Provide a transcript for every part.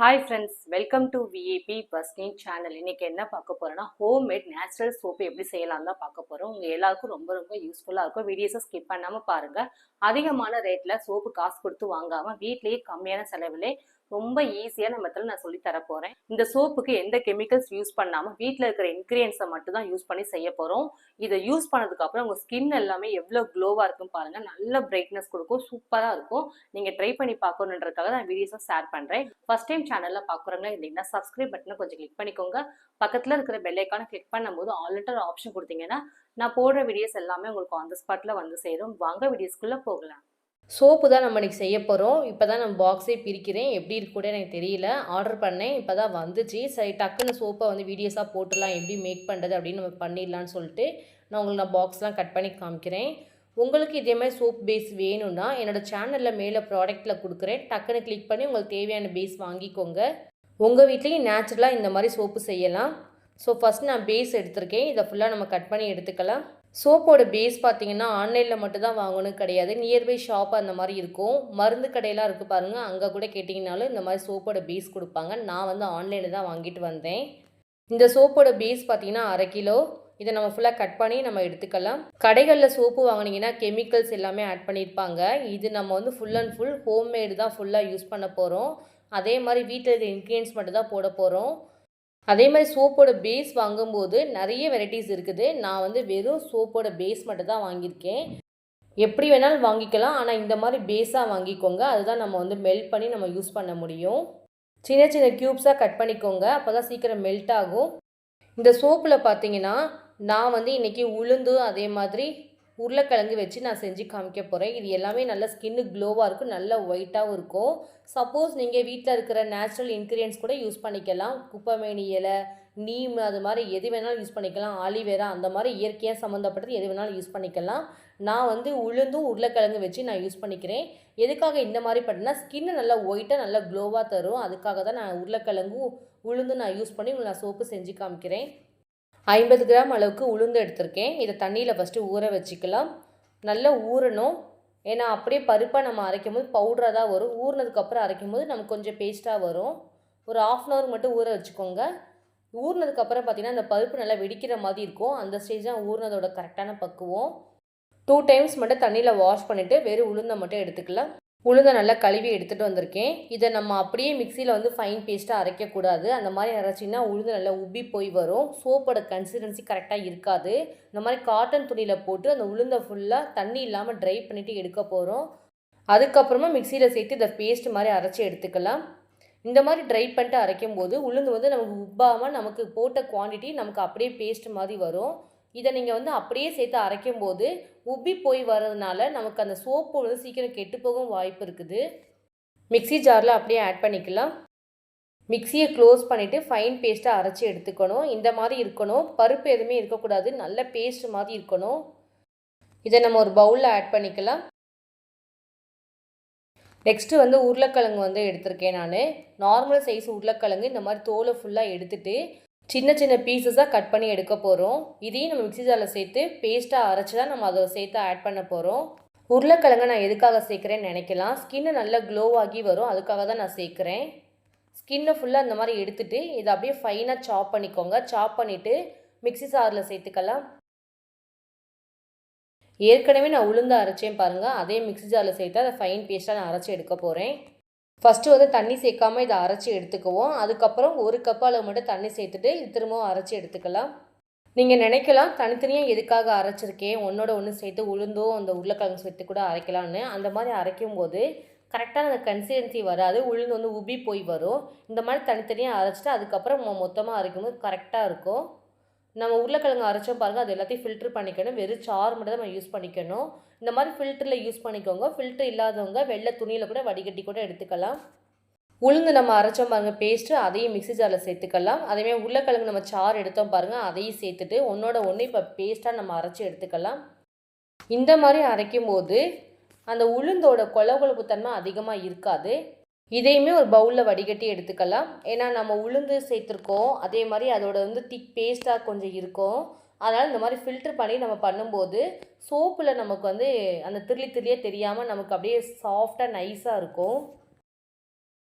Hi friends welcome to VAP பஸ்னிங் channel இன்னைக்கு என்ன பார்க்க போகிறோன்னா ஹோம் மேட் நேச்சுரல் சோப்பு எப்படி செய்யலாம் தான் பார்க்க போறோம். உங்க எல்லாருக்கும் ரொம்ப ரொம்ப யூஸ்ஃபுல்லா இருக்கும். வீடியோஸை ஸ்கிப் பண்ணாம பாருங்க. அதிகமான ரேட்ல சோப்பு காசு கொடுத்து வாங்காம வீட்லயே கம்மியான செலவிலே ரொம்ப ஈஸியாக நம்ம இடத்துல நான் சொல்லி தர போகிறேன் இந்த சோப்புக்கு எந்த கெமிக்கல்ஸ் யூஸ் பண்ணாமல் வீட்டில் இருக்கிற இன்க்ரீடியன்ஸை மட்டும் தான் யூஸ் பண்ணி செய்ய போகிறோம் இதை யூஸ் பண்ணதுக்கப்புறம் உங்கள் ஸ்கின் எல்லாமே எவ்வளோ க்ளோவாக இருக்கும் பாருங்கள் நல்ல பிரைட்னஸ் கொடுக்கும் சூப்பராக இருக்கும். நீங்கள் ட்ரை பண்ணி பார்க்கணுன்றதுக்காக நான் வீடியோஸை ஷேர் பண்ணுறேன் ஃபஸ்ட் டைம் சேனலில் பாக்குறவங்க இருந்தீங்கன்னா சப்ஸ்கிரைப் பட்டனை கொஞ்சம் கிளிக் பண்ணிக்கோங்க. பக்கத்தில் இருக்கிற பெல்லைக்கான கிளிக் பண்ணும்போது ஆல்ரெடி ஆப்ஷன் கொடுத்தீங்கன்னா நான் போடுற வீடியோஸ் எல்லாமே உங்களுக்கு ஆன் த ஸ்பாட்டில் வந்து சேரும். வாங்க வீடியோஸ்குள்ளே போகலாம். சோப்பு தான் நம்ம இன்றைக்கி செய்ய போகிறோம் இப்போ தான் நம்ம பாக்ஸே பிரிக்கிறேன். எப்படி இருக்கு கூட எனக்கு தெரியல. ஆர்டர் பண்ணேன். இப்போ தான் வந்துச்சு. சரி டக்குன்னு சோப்பை வந்து வீடியோஸாக போட்டுடலாம். எப்படி மேக் பண்ணுறது அப்படின்னு நம்ம பண்ணிடலான்னு சொல்லிட்டு நான் உங்களுக்கு நான் பாக்ஸ்லாம் கட் பண்ணி காமிக்கிறேன். உங்களுக்கு இதே மாதிரி சோப் பேஸ் வேணும்னா என்னோடய சேனலில் மேலே ப்ராடக்ட்டில் கொடுக்குறேன். டக்குன்னு கிளிக் பண்ணி உங்களுக்கு தேவையான பேஸ் வாங்கிக்கோங்க. உங்கள் வீட்லேயும் நேச்சுரலாக இந்த மாதிரி சோப்பு செய்யலாம். ஸோ ஃபஸ்ட் நான் பேஸ் எடுத்திருக்கேன். இதை ஃபுல்லாக நம்ம கட் பண்ணி எடுத்துக்கலாம். சோப்போட பேஸ் பார்த்தீங்கன்னா ஆன்லைனில் மட்டும்தான் வாங்கணும் கிடையாது. நியர்பை ஷாப் அந்த மாதிரி இருக்கும். மருந்து கடையெல்லாம் இருக்குது பாருங்கள் அங்கே கூட கேட்டிங்கனாலும் இந்த மாதிரி சோப்போட பேஸ் கொடுப்பாங்க. நான் வந்து ஆன்லைனில் தான் வாங்கிட்டு வந்தேன். இந்த சோப்போட பேஸ் பார்த்தீங்கன்னா அரை கிலோ. இதை நம்ம ஃபுல்லாக கட் பண்ணி நம்ம எடுத்துக்கலாம். கடைகளில் சோப்பு வாங்கினீங்கன்னா கெமிக்கல்ஸ் எல்லாமே ஆட் பண்ணியிருப்பாங்க. இது நம்ம வந்து ஃபுல் அண்ட் ஃபுல் ஹோம்மேடு தான் ஃபுல்லாக யூஸ் பண்ண போகிறோம் அதே மாதிரி வீட்டில் இருக்க இன்க்ரீடியன்ஸ் மட்டும் தான் போட போகிறோம் அதே மாதிரி சோப்போட பேஸ் வாங்கும்போது நிறைய வெரைட்டிஸ் இருக்குது. நான் வந்து வெறும் சோப்போட பேஸ் மட்டும் தான் வாங்கியிருக்கேன். எப்படி வேணாலும் வாங்கிக்கலாம். ஆனால் இந்த மாதிரி பேஸாக வாங்கிக்கோங்க. அதுதான் நம்ம வந்து மெல்ட் பண்ணி நம்ம யூஸ் பண்ண முடியும். சின்ன சின்ன க்யூப்ஸாக கட் பண்ணிக்கோங்க. அப்போ தான் சீக்கிரம் மெல்ட் ஆகும். இந்த சோப்பில் பார்த்தீங்கன்னா நான் வந்து இன்றைக்கி உளுந்து அதே மாதிரி உருளைக்கிழங்கு வச்சு நான் செஞ்சு காமிக்க போகிறேன் இது எல்லாமே நல்ல ஸ்கின்னு க்ளோவாக இருக்கும் நல்ல ஒயிட்டாகவும் இருக்கும். சப்போஸ் நீங்கள் வீட்டில் இருக்கிற நேச்சுரல் இன்க்ரீடியன்ஸ் கூட யூஸ் பண்ணிக்கலாம். குப்பைமேனி இலை நீம் அது மாதிரி எது வேணாலும் யூஸ் பண்ணிக்கலாம். ஆலிவேரா அந்த மாதிரி இயற்கையாக சம்மந்தப்பட்டது எது வேணாலும் யூஸ் பண்ணிக்கலாம். நான் வந்து உளுந்தும் உருளைக்கிழங்கு வச்சு நான் யூஸ் பண்ணிக்கிறேன். எதுக்காக இந்த மாதிரி பண்ணேன்னா ஸ்கின்னு நல்லா ஒயிட்டாக நல்லா க்ளோவாக தரும். அதுக்காக தான் நான் உருளைக்கிழங்கும் உளுந்தும் நான் யூஸ் பண்ணி நான் சோப்பு செஞ்சு காமிக்கிறேன். ஐம்பது கிராம் அளவுக்கு உளுந்து எடுத்திருக்கேன். இதை தண்ணியில் ஃபஸ்ட்டு ஊற வச்சுக்கலாம். நல்லா ஊறணும். ஏன்னா அப்படியே பருப்பாக நம்ம அரைக்கும் போது பவுடராக தான் வரும். ஊறினதுக்கப்புறம் அரைக்கும் போது நமக்கு கொஞ்சம் பேஸ்ட்டாக வரும். ஒரு ஆஃப் அன் ஹவர் மட்டும் ஊற வச்சுக்கோங்க. ஊறினதுக்கப்புறம் பார்த்திங்கன்னா அந்த பருப்பு நல்லா வெடிக்கிற மாதிரி இருக்கும். அந்த ஸ்டேஜ் தான் ஊறினதோட கரெக்டான பக்குவம். டூ டைம்ஸ் மட்டும் தண்ணியில் வாஷ் பண்ணிவிட்டு வெறும் உளுந்தை மட்டும் எடுத்துக்கலாம். உளுந்தை நல்லா கழுவி எடுத்துகிட்டு வந்திருக்கேன். இதை நம்ம அப்படியே மிக்சியில் வந்து ஃபைன் பேஸ்ட்டாக அரைக்கக்கூடாது. அந்த மாதிரி அரைச்சிங்கன்னா உளுந்து நல்லா உப்பி போய் வரும். சோப்போட கன்சிஸ்டன்சி கரெக்டாக இருக்காது. இந்த மாதிரி காட்டன் துணியில் போட்டு அந்த உளுந்தை ஃபுல்லாக தண்ணி இல்லாமல் ட்ரை பண்ணிவிட்டு எடுக்க போகிறோம் அதுக்கப்புறமா மிக்சியில் சேர்த்து இதை பேஸ்ட் மாதிரி அரைச்சி எடுத்துக்கலாம். இந்த மாதிரி ட்ரை பண்ணிட்டு அரைக்கும் போது உளுந்து வந்து நமக்கு உப்பாமல் நமக்கு போட்ட குவான்டிட்டி நமக்கு அப்படியே பேஸ்ட் மாதிரி வரும். இதை நீங்கள் வந்து அப்படியே சேர்த்து அரைக்கும் போது உப்பி போய் வர்றதுனால நமக்கு அந்த சோப்பு வந்து சீக்கிரம் கெட்டு போகவும் வாய்ப்பு இருக்குது. மிக்சி ஜாரில் அப்படியே ஆட் பண்ணிக்கலாம். மிக்சியை க்ளோஸ் பண்ணிவிட்டு ஃபைன் பேஸ்ட்டாக அரைச்சி எடுத்துக்கணும். இந்த மாதிரி இருக்கணும். பருப்பு எதுவுமே இருக்கக்கூடாது. நல்ல பேஸ்ட் மாதிரி இருக்கணும். இதை நம்ம ஒரு பவுலில் ஆட் பண்ணிக்கலாம். நெக்ஸ்ட்டு வந்து உருளைக்கிழங்கு வந்து எடுத்திருக்கேன் நான். நார்மல் சைஸ் உருளைக்கிழங்கு இந்த மாதிரி தோலை ஃபுல்லாக எடுத்துகிட்டு சின்ன சின்ன பீசஸாக கட் பண்ணி எடுக்க போகிறோம் இதையும் நம்ம மிக்சி ஜாரில் சேர்த்து பேஸ்ட்டாக அரைச்சி தான் நம்ம அதை சேர்த்து ஆட் பண்ண போகிறோம் உருளைக்கிழங்க நான் எதுக்காக சேர்க்குறேன்னு நினைக்கலாம். ஸ்கின்னு நல்லா க்ளோவாகி வரும். அதுக்காக தான் நான் சேர்க்குறேன். ஸ்கின்னை ஃபுல்லாக இந்த மாதிரி எடுத்துகிட்டு இதை அப்படியே ஃபைனாக சாப் பண்ணிக்கோங்க. சாப் பண்ணிவிட்டு மிக்சி சாரில் சேர்த்துக்கலாம். ஏற்கனவே நான் உளுந்து அரைச்சேன் பாருங்கள் அதே மிக்சி ஜாரில் சேர்த்து அதை ஃபைன் பேஸ்ட்டாக நான் அரைச்சி எடுக்க போகிறேன் ஃபஸ்ட்டு வந்து தண்ணி சேர்க்காம இதை அரைச்சி எடுத்துக்குவோம். அதுக்கப்புறம் ஒரு கப் அளவு மட்டும் தண்ணி சேர்த்துட்டு இது திரும்பவும் அரைச்சி எடுத்துக்கலாம். நீங்கள் நினைக்கலாம் தனித்தனியாக எதுக்காக அரைச்சிருக்கேன்? ஒன்றோட ஒன்று சேர்த்து உளுந்தும் அந்த உருளைக்கிழங்கு சேர்த்து கூட அரைக்கலான்னு அந்த மாதிரி அரைக்கும் போது கரெக்டாக அந்த கன்சிஸ்டன்சி வராது. உளுந்து வந்து உபி போய் வரும். இந்த மாதிரி தனித்தனியாக அரைச்சிட்டு அதுக்கப்புறம் மொத்தமாக அரைக்கும் போது கரெக்டாக இருக்கும். நம்ம உருளைக்கிழங்கு அரைச்சோம் பாருங்கள் அது எல்லாத்தையும் ஃபில்ட்ரு பண்ணிக்கணும். வெறும் சாறு மட்டும் தான் நம்ம யூஸ் பண்ணிக்கணும். இந்த மாதிரி ஃபில்டரில் யூஸ் பண்ணிக்கோங்க. ஃபில்ட்ரு இல்லாதவங்க வெள்ளை துணியில் கூட வடிகட்டி கூட எடுத்துக்கலாம். உளுந்து நம்ம அரைச்சோம் பாருங்கள் பேஸ்ட்டு அதையும் மிக்சி ஜாரில் சேர்த்துக்கலாம். அதேமாதிரி உருளைக்கிழங்கு நம்ம சாறு எடுத்தோம் பாருங்கள் அதையும் சேர்த்துட்டு ஒன்றோட ஒன்று இப்போ பேஸ்ட்டாக நம்ம அரைச்சி எடுத்துக்கலாம். இந்த மாதிரி அரைக்கும் போது அந்த உளுந்தோட கொலகொலப்பு தன்மை அதிகமாக இருக்காது. இதையுமே ஒரு பவுலில் வடிகட்டி எடுத்துக்கலாம். ஏன்னா நம்ம உளுந்து சேர்த்துருக்கோம். அதே மாதிரி அதோட வந்து திக் பேஸ்ட்டாக கொஞ்சம் இருக்கும். அதனால் இந்த மாதிரி ஃபில்ட்ரு பண்ணி நம்ம பண்ணும்போது சோப்பில் நமக்கு வந்து அந்த திருளி திருளியே தெரியாமல் நமக்கு அப்படியே சாஃப்டாக நைஸாக இருக்கும்.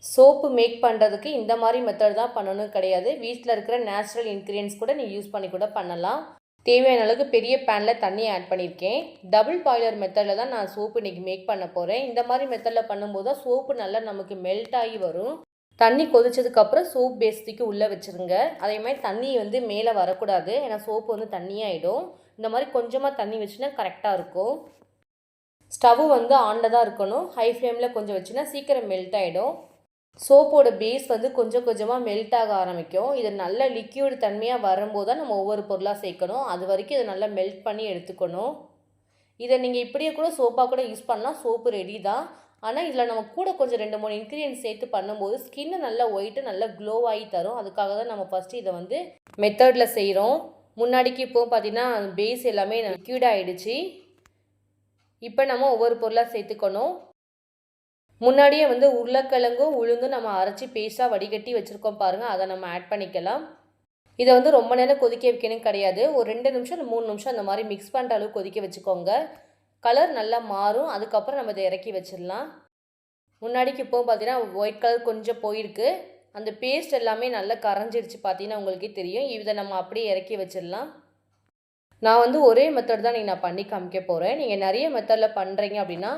சோப்பு மேக் பண்ணுறதுக்கு இந்த மாதிரி மெத்தட் தான் பண்ணணும் கிடையாது. வீட்டில் இருக்கிற நேச்சுரல் இன்க்ரீடியன்ஸ் கூட நீங்கள் யூஸ் பண்ணி கூட பண்ணலாம். தேவையான அளவுக்கு பெரிய பேனில் தண்ணியை ஆட் பண்ணியிருக்கேன் டபுள் பாய்லர் மெத்தடில் தான் நான் சோப்பு இன்றைக்கி மேக் பண்ண போகிறேன் இந்த மாதிரி மெத்தடில் பண்ணும்போது தான் சோப்பு நல்லா நமக்கு மெல்ட் ஆகி வரும். தண்ணி கொதிச்சதுக்கப்புறம் சோப் பேஸ்டிக்கு உள்ளே வச்சுருங்க. அதே மாதிரி தண்ணி வந்து மேலே வரக்கூடாது. ஏன்னா சோப்பு வந்து தண்ணியாகிடும் இந்த மாதிரி கொஞ்சமாக தண்ணி வச்சுன்னா கரெக்டாக இருக்கும். ஸ்டவ் வந்து ஆனில் தான் இருக்கணும். ஹை ஃப்ளேமில் கொஞ்சம் வச்சுன்னா சீக்கிரம் மெல்ட் ஆகிடும் சோப்போட பேஸ் வந்து கொஞ்சம் கொஞ்சமாக மெல்ட் ஆக ஆரம்பிக்கும். இது நல்ல லிக்யூடு தன்மையாக வரும்போது தான் நம்ம ஒவ்வொரு பொருளாக சேர்க்கணும். அது வரைக்கும் இதை நல்லா மெல்ட் பண்ணி எடுத்துக்கணும். இதை நீங்கள் இப்படியே கூட சோப்பாக கூட யூஸ் பண்ணலாம். சோப்பு ரெடி தான். ஆனால் இதில் நம்ம கூட கொஞ்சம் ரெண்டு மூணு இன்க்ரீடியன்ஸ் சேர்த்து பண்ணும்போது ஸ்கின்னு நல்லா ஒயிட்டு நல்லா க்ளோ ஆகி தரும். அதுக்காக தான் நம்ம ஃபஸ்ட்டு இதை வந்து மெத்தடில் செய்கிறோம் முன்னாடிக்கு இப்போ பார்த்திங்கன்னா பேஸ் எல்லாமே லிக்யூட் ஆகிடுச்சு இப்போ நம்ம ஒவ்வொரு பொருளாக சேர்த்துக்கணும். முன்னாடியே வந்து உருளைக்கிழங்கும் உளுந்தும் நம்ம அரைச்சி பேஸ்ட்டாக வடிகட்டி வச்சுருக்கோம் பாருங்கள் அதை நம்ம ஆட் பண்ணிக்கலாம். இதை வந்து ரொம்ப நேரம் கொதிக்க வைக்கணும் கிடையாது. ஒரு ரெண்டு நிமிஷம் இல்லை மூணு நிமிஷம் அந்த மாதிரி மிக்ஸ் பண்ணுற அளவுக்கு கொதிக்க வச்சுக்கோங்க. கலர் நல்லா மாறும். அதுக்கப்புறம் நம்ம இதை இறக்கி வச்சிடலாம். முன்னாடிக்கு இப்போ பார்த்தீங்கன்னா ஒயிட் கலர் கொஞ்சம் போயிருக்கு. அந்த பேஸ்ட் எல்லாமே நல்லா கரைஞ்சிருச்சு பார்த்தீங்கன்னா உங்களுக்கே தெரியும். இதை நம்ம அப்படியே இறக்கி வச்சிடலாம். நான் வந்து ஒரே மெத்தட் தான் நீங்கள் நான் பண்ணி காமிக்க போகிறேன் நீங்கள் நிறைய மெத்தடில் பண்ணுறீங்க அப்படின்னா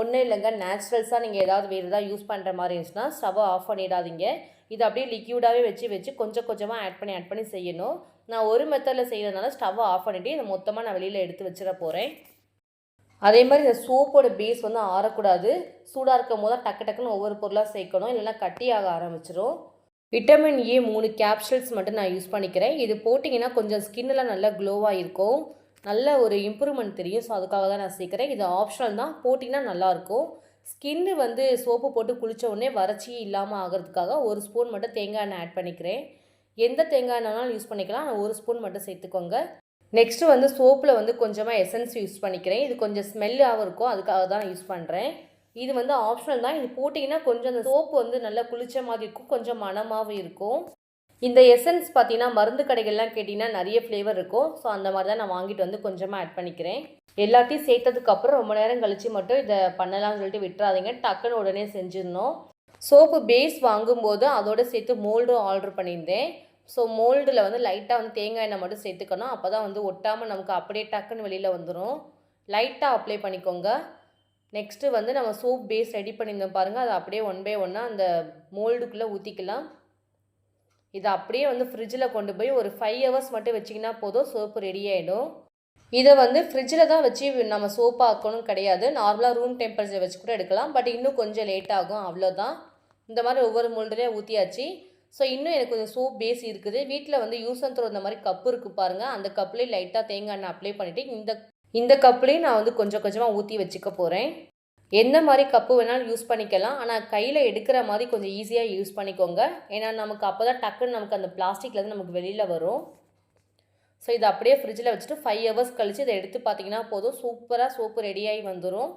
ஒன்றும் இல்லைங்க. நேச்சுரல்ஸாக நீங்கள் ஏதாவது வேறு ஏதாவது யூஸ் பண்ணுற மாதிரி இருந்துச்சுன்னா ஸ்டவ்வை ஆஃப் பண்ணிடாதீங்க. இது அப்படியே லிக்யூடாகவே வச்சு வச்சு கொஞ்சம் கொஞ்சமாக ஆட் பண்ணி ஆட் பண்ணி செய்யணும். நான் ஒரு மெத்தடில் செய்கிறதுனால ஸ்டவ்வை ஆஃப் பண்ணிவிட்டு இதை மொத்தமாக நான் வெளியில் எடுத்து வச்சிட போகிறேன் அதே மாதிரி இந்த சோப்போட பேஸ் வந்து ஆறக்கூடாது. சூடாக இருக்கும் போது தான் டக்கு டக்குன்னு ஒவ்வொரு பொருளாக சேர்க்கணும். இல்லைன்னா கட்டியாக ஆரம்பிச்சிடும் விட்டமின் ஏ மூணு கேப்சூல்ஸ் மட்டும் நான் யூஸ் பண்ணிக்கிறேன். இது போட்டிங்கன்னா கொஞ்சம் ஸ்கின்னில் நல்லா க்ளோவாக இருக்கும். நல்ல ஒரு இம்ப்ரூவ்மெண்ட் தெரியும். ஸோ அதுக்காக தான் நான் சேர்க்குறேன். இது ஆப்ஷனல் தான். போட்டிங்கன்னா நல்லாயிருக்கும் ஸ்கின்னு வந்து சோப்பு போட்டு குளித்த உடனே வறட்சி இல்லாமல் ஆகிறதுக்காக ஒரு ஸ்பூன் மட்டும் தேங்காய் எண்ணெய் ஆட் பண்ணிக்கிறேன். எந்த தேங்காய் எண்ணெய்னாலும் யூஸ் பண்ணிக்கலாம். நான் ஒரு ஸ்பூன் மட்டும் சேர்த்துக்கோங்க. நெக்ஸ்ட்டு வந்து சோப்பில் வந்து கொஞ்சமாக எசன்ஸ் யூஸ் பண்ணிக்கிறேன். இது கொஞ்சம் ஸ்மெல்லாகவும் இருக்கும். அதுக்காக தான் யூஸ் பண்ணுறேன் இது வந்து ஆப்ஷனல் தான். இது போட்டிங்கன்னா கொஞ்சம் அந்த சோப்பு வந்து நல்லா குளிச்ச மாதிரி இருக்கும். கொஞ்சம் மணமாகவும் இருக்கும். இந்த எசன்ஸ் பார்த்தீங்கன்னா மருந்து கடைகள்லாம் கேட்டிங்கன்னா நிறைய ஃப்ளேவர் இருக்கும். ஸோ அந்த மாதிரி தான் நான் வாங்கிட்டு வந்து கொஞ்சமாக ஆட் பண்ணிக்கிறேன். எல்லாத்தையும் சேர்த்ததுக்கப்புறம் ரொம்ப நேரம் கழித்து மட்டும் இதை பண்ணலாம்னு சொல்லிட்டு விட்டுறாதீங்க. டக்குன்னு உடனே செஞ்சிடணும். சோப்பு பேஸ் வாங்கும்போது அதோட சேர்த்து மோல்டும் ஆர்டர் பண்ணியிருந்தேன். ஸோ மோல்டில் வந்து லைட்டாக வந்து தேங்காய் எண்ணெய் மட்டும் சேர்த்துக்கணும். அப்போ தான் வந்து ஒட்டாமல் நமக்கு அப்படியே டக்குன்னு வெளியில் வந்துடும் லைட்டாக அப்ளை பண்ணிக்கோங்க. நெக்ஸ்ட்டு வந்து நம்ம சோப் பேஸ் ரெடி பண்ணியிருந்தோம் பாருங்கள் அதை அப்படியே ஒன் பை ஒன்னாக அந்த மோல்டுக்குள்ளே ஊற்றிக்கலாம் இதை அப்படியே வந்து ஃப்ரிட்ஜில் கொண்டு போய் ஒரு ஃபைவ் ஹவர்ஸ் மட்டும் வச்சிங்கன்னா போதும் சோப்பு ரெடி ஆகிடும் இதை வந்து ஃப்ரிட்ஜில் தான் வச்சு நம்ம சோப்பு ஆக்கணும் கிடையாது. நார்மலாக ரூம் டெம்பரேச்சர் வச்சு கூட எடுக்கலாம். பட் இன்னும் கொஞ்சம் லேட் ஆகும் அவ்வளோதான் இந்த மாதிரி ஒவ்வொரு மோல்டுலேயே ஊற்றியாச்சு ஸோ இன்னும் எனக்கு கொஞ்சம் சோப் பேஸ் இருக்குது. வீட்டில் வந்து யூஸ் அண்ட் த்ரோ இந்த மாதிரி கப்பு இருக்குது பாருங்கள் அந்த கப்புலேயும் லைட்டாக தேங்காய் எண்ணெய் அப்ளை பண்ணிவிட்டு இந்த இந்த கப்புலேயும் நான் வந்து கொஞ்சம் கொஞ்சமாக ஊற்றி வச்சுக்க போகிறேன் எந்த மாதிரி கப்பு வேணாலும் யூஸ் பண்ணிக்கலாம். ஆனால் கையில் எடுக்கிற மாதிரி கொஞ்சம் ஈஸியாக யூஸ் பண்ணிக்கோங்க. ஏன்னா நமக்கு அப்போ தான் டக்குன்னு நமக்கு அந்த பிளாஸ்டிக்லேருந்து நமக்கு வெளியில் வரும். ஸோ இதை அப்படியே ஃப்ரிட்ஜில் வச்சுட்டு ஃபைவ் ஹவர்ஸ் கழித்து இதை எடுத்து பார்த்தீங்கன்னா போதும். சூப்பராக சோப்பு ரெடியாகி வந்துடும்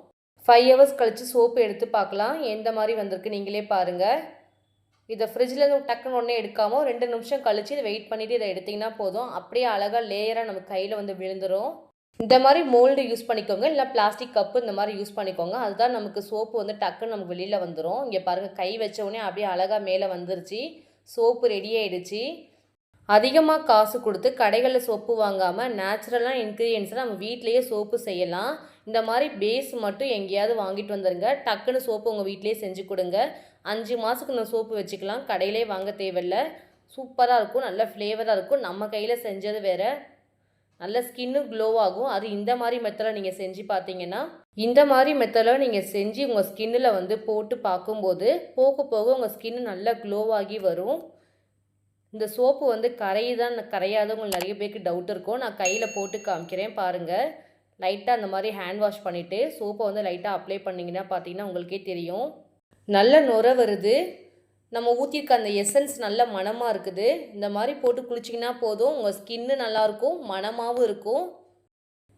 ஃபைவ் ஹவர்ஸ் கழித்து சோப்பு எடுத்து பார்க்கலாம் எந்த மாதிரி வந்திருக்கு நீங்களே பாருங்கள் இதை ஃப்ரிட்ஜில் டக்குன்னு ஒன்றே எடுக்காமல் ரெண்டு நிமிஷம் கழித்து இதை வெயிட் பண்ணிவிட்டு இதை எடுத்திங்கன்னா போதும். அப்படியே அழகாக லேயராக நம்ம கையில் வந்து விழுந்துடும் இந்த மாதிரி மோல்டு யூஸ் பண்ணிக்கோங்க. இல்லை பிளாஸ்டிக் கப்பு இந்த மாதிரி யூஸ் பண்ணிக்கோங்க. அதுதான் நமக்கு சோப்பு வந்து டக்குன்னு நமக்கு வெளியில் வந்துடும் இங்கே பாருங்கள் கை வச்ச உடனே அப்படியே அழகாக மேலே வந்துருச்சு. சோப்பு ரெடி ஆயிடுச்சு. அதிகமாக காசு கொடுத்து கடைகளில் சோப்பு வாங்காமல் நேச்சுரலான இன்க்ரீடியன்ஸை நம்ம வீட்டிலேயே சோப்பு செய்யலாம். இந்த மாதிரி பேஸ் மட்டும் எங்கேயாவது வாங்கிட்டு வந்துடுங்க டக்குன்னு சோப்பு உங்கள் வீட்டிலேயே செஞ்சு கொடுங்க. அஞ்சு மாதத்துக்கு இந்த சோப்பு வச்சுக்கலாம். கடையிலே வாங்க தேவையில்ல. சூப்பராக இருக்கும். நல்ல ஃப்ளேவராக இருக்கும். நம்ம கையில் செஞ்சது வேறு. நல்ல ஸ்கின்னும் க்ளோ ஆகும். அது இந்த மாதிரி மெத்தடில் நீங்கள் செஞ்சு பார்த்தீங்கன்னா இந்த மாதிரி மெத்தடில் நீங்கள் செஞ்சு உங்கள் ஸ்கின்னில் வந்து போட்டு பார்க்கும்போது போக போக உங்கள் ஸ்கின்னு நல்லா க்ளோவாகி வரும். இந்த சோப்பு வந்து கரையுதான் கரையாது உங்களுக்கு நிறைய பேருக்கு டவுட் இருக்கும். நான் கையில் போட்டு காமிக்கிறேன் பாருங்கள் லைட்டாக அந்த மாதிரி ஹேண்ட் வாஷ் பண்ணிவிட்டு சோப்பை வந்து லைட்டாக அப்ளை பண்ணிங்கன்னா பார்த்தீங்கன்னா உங்களுக்கே தெரியும். நல்ல நுர வருது. நம்ம ஊற்றிருக்க அந்த எசன்ஸ் நல்ல மனமாக இருக்குது. இந்த மாதிரி போட்டு குளிச்சிங்கன்னா போதும். உங்கள் ஸ்கின்னு நல்லாயிருக்கும் மனமாகவும் இருக்கும்.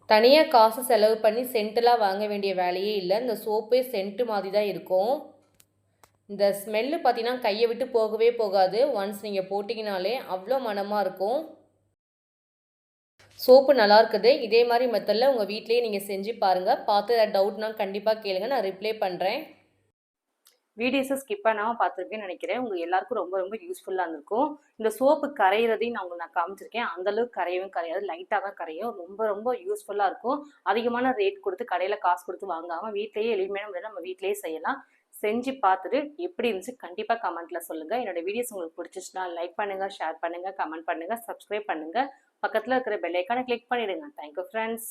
தனியாக காசு செலவு பண்ணி சென்ட்டெலாம் வாங்க வேண்டிய வேலையே இல்லை. இந்த சோப்பே சென்ட்டு மாதிரி தான் இருக்கும். இந்த ஸ்மெல்லு பார்த்தீங்கன்னா கையை விட்டு போகவே போகாது. ஒன்ஸ் நீங்கள் போட்டிங்கனாலே அவ்வளோ மனமாக இருக்கும். சோப்பு நல்லா இருக்குது. இதே மாதிரி மெத்தடில் உங்கள் வீட்லேயே நீங்கள் செஞ்சு பாருங்கள் பார்த்து டவுட்னால் டவுட்னா கண்டிப்பாக கேளுங்க. நான் ரிப்ளை பண்ணுறேன் வீடியோஸை ஸ்கிப் பண்ணாமல் பார்த்துருக்கேன்னு நினைக்கிறேன். உங்களுக்கு எல்லாருக்கும் ரொம்ப ரொம்ப யூஸ்ஃபுல்லாக இருந்திருக்கும். இந்த சோப்பு கரையிறதையும் நான் உங்களுக்கு நான் காமிச்சிருக்கேன். அந்தளவுக்கு கரையவும் கரையாது. லைட்டாக தான் கரையும். ரொம்ப ரொம்ப யூஸ்ஃபுல்லாக இருக்கும். அதிகமான ரேட் கொடுத்து கடையில் காசு கொடுத்து வாங்காமல் வீட்லேயே எளிமையான முறையில் நம்ம வீட்லேயே செய்யலாம். செஞ்சு பார்த்துட்டு எப்படி இருந்துச்சு கண்டிப்பாக கமெண்ட்டில் சொல்லுங்கள் என்னோடய வீடியோஸ் உங்களுக்கு பிடிச்சிச்சுன்னா லைக் பண்ணுங்கள் ஷேர் பண்ணுங்கள் கமெண்ட் பண்ணுங்கள் சப்ஸ்கிரைப் பண்ணுங்கள் பக்கத்தில் இருக்கிற பெல்லைக்கான கிளிக் பண்ணிவிடுங்க தேங்க்யூ ஃப்ரெண்ட்ஸ்